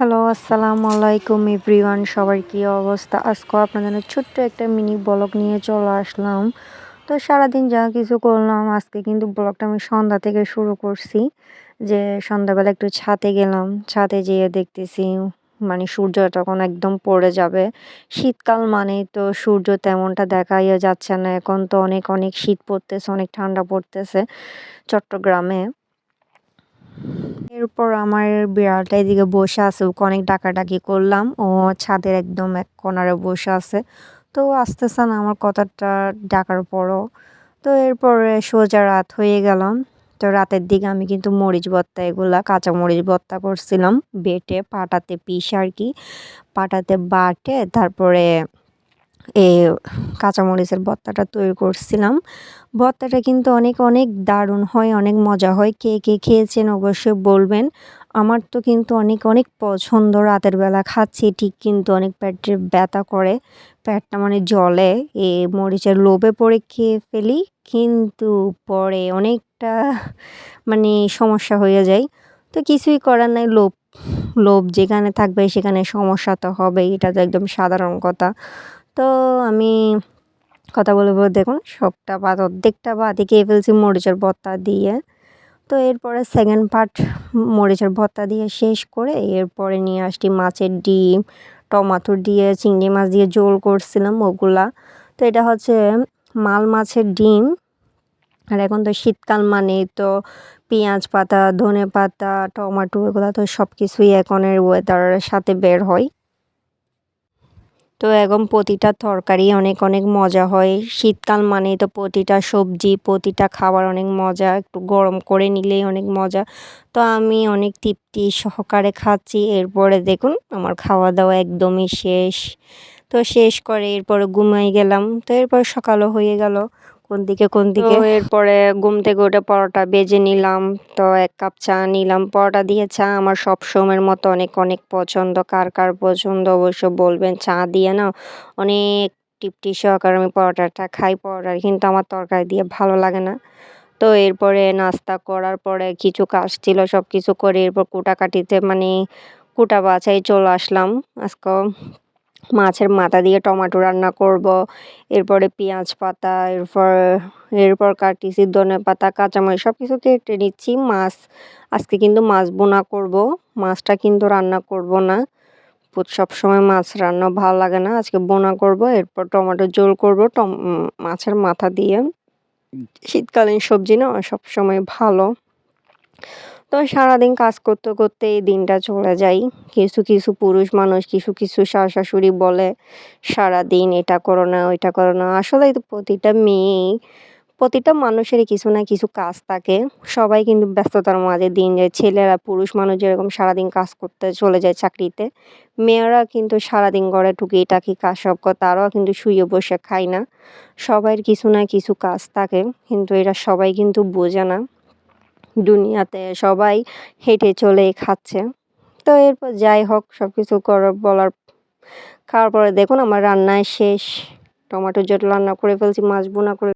Hello, আসসালামু আলাইকুম everyone. সবার কী অবস্থা? আজকে আপনাদের ছোট্ট একটা মিনি ব্লগ নিয়ে চলে আসলাম। তো সারাদিন যা কিছু করলাম, আজকে কিন্তু ব্লগটা আমি সন্ধ্যা থেকে শুরু করছি। যে সন্ধ্যাবেলা একটু ছাদে গেলাম। ছাদে যেয়ে দেখতেছি মানে সূর্য তখন একদম পড়ে যাবে। শীতকাল মানে তো সূর্য তেমনটা দেখাই যাচ্ছে না। এখন তো অনেক অনেক শীত পড়তেছে, অনেক ঠান্ডা পড়তেছে চট্টগ্রামে। এরপর আমার বিড়ালটা এদিকে বসে আছে। ওকে অনেক ডাকাডাকি করলাম। ও ছাদের একদম এক কোনারে বসে আছে। তো আসতেছে না আমার কথাটা ডাকার পরও। তো এরপরে সোজা রাত হয়ে গেলাম তো রাতের দিকে আমি কিন্তু মরিচ ভর্তা এগুলা, কাঁচা মরিচ ভর্তা করছিলাম। বেটে, পাটাতে পিস আর কি। পাটাতে বাটে, তারপরে এ কাঁচামরিচের ভর্তাটা তৈরি করছিলাম। ভর্তাটা কিন্তু অনেক অনেক দারুণ হয়, অনেক মজা হয়। কে কে খেয়েছেন অবশ্যই বলবেন। আমার তো কিন্তু অনেক অনেক পছন্দ। রাতের বেলা খাচ্ছি, ঠিক কিন্তু অনেক পেটের ব্যথা করে। পেটটা মানে জলে এ মরিচের লোভে পড়ে খেয়ে ফেলি, কিন্তু পরে অনেকটা মানে সমস্যা হয়ে যায়। তো কিছুই করার নাই, লোভ লোভ যেখানে থাকবে সেখানে সমস্যা তো হবেই, এটা তো একদম সাধারণ কথা। তো আমি কথা বলে বলে দেখুন, সবটা বাদ, অর্ধেকটা বাদে খেয়ে ফেলছি মরিচের ভর্তা দিয়ে। তো এরপরে সেকেন্ড পার্ট মরিচের ভর্তা দিয়ে শেষ করে এরপরে নিয়ে আসছি মাছের ডিম টমাটো দিয়ে, চিংড়ি মাছ দিয়ে জোল করছিলাম ওগুলা। তো এটা হচ্ছে মাল মাছের ডিম। আর এখন তো শীতকাল মানে তো পেঁয়াজ পাতা, ধনে পাতা, টমাটো, এগুলো তো সব কিছুই এখনের ওয়েদারের সাথে বের হয়। তো এখন প্রতিটা তরকারি অনেক অনেক মজা হয়। শীতকাল মানেই তো প্রতিটা সবজি, প্রতিটা খাবার অনেক মজা। একটু গরম করে নিলেই অনেক মজা। তো আমি অনেক তৃপ্তি সহকারে খাচ্ছি। এরপরে দেখুন, আমার খাওয়া দাওয়া একদমই শেষ। তো শেষ করে এরপরে ঘুমাই গেলাম। তো এরপর সকালও হয়ে গেল। কোন দিকে কোন দিকে? এরপরে ঘুম থেকে উঠে পরোটা বেজে নিলাম তো এক কাপ চা নিলাম। পরোটা দিয়ে চা আমার সব সময়ের মতো অনেক অনেক পছন্দ। কার কার পছন্দ অবশ্য বলবেন। চা দিয়ে না অনেক টিপটি সহকারে আমি পরোটাটা খাই। পরোটা কিন্তু আমার তরকারি দিয়ে ভালো লাগে না। তো এরপরে নাস্তা করার পরে কিছু কাজ ছিল সব কিছু করে এরপর কুটাকাটিতে মানে কুটা বাছাই চলে আসলাম। আজকে মাছের মাথা দিয়ে টমেটো রান্না করব। এরপরে পেঁয়াজ পাতা, এরপর এরপর কাটিছি ধনে পাতা, কাঁচামরিচ সব কিছু কেটে নিচ্ছি। মাছ, আজকে কিন্তু মাছ বোনা করব। মাছটা কিন্তু রান্না করব না। সব সময় মাছ রান্না ভালো লাগে না। আজকে বোনা করব, এরপর টমেটো ঝোল করব মাছের মাথা দিয়ে। শীতকালীন সবজি না সব সময় ভালো। তো সারাদিন কাজ করতে করতে এই দিনটা চলে যায়। কিছু কিছু পুরুষ মানুষ কিছু কিছু শাশুড়ি বলে, সারাদিন এটা করো না, ওইটা করো না। আসলে প্রতিটা মেয়েই, প্রতিটা মানুষেরই কিছু না কিছু কাজ থাকে। সবাই কিন্তু ব্যস্ততার মাঝে দিন যায়। ছেলেরা, পুরুষ মানুষ যেরকম সারাদিন কাজ করতে চলে যায় চাকরিতে, মেয়েরা কিন্তু সারাদিন ঘরে টুকিটাকি কাজ সব করে তারাও কিন্তু শুয়ে বসে খায় না। সবাইয়ের কিছু না কিছু কাজ থাকে, কিন্তু এরা সবাই কিন্তু বোঝে না। দুনিয়াতে সবাই হেঁটে চলে খাচ্ছে। তো এরপর যাই হোক সব কিছু করার বলার, খাওয়ার পরে দেখুন আমার রান্নায় শেষ। টমেটো জট রান্না করে ফেলছি, মাছ বোনা করে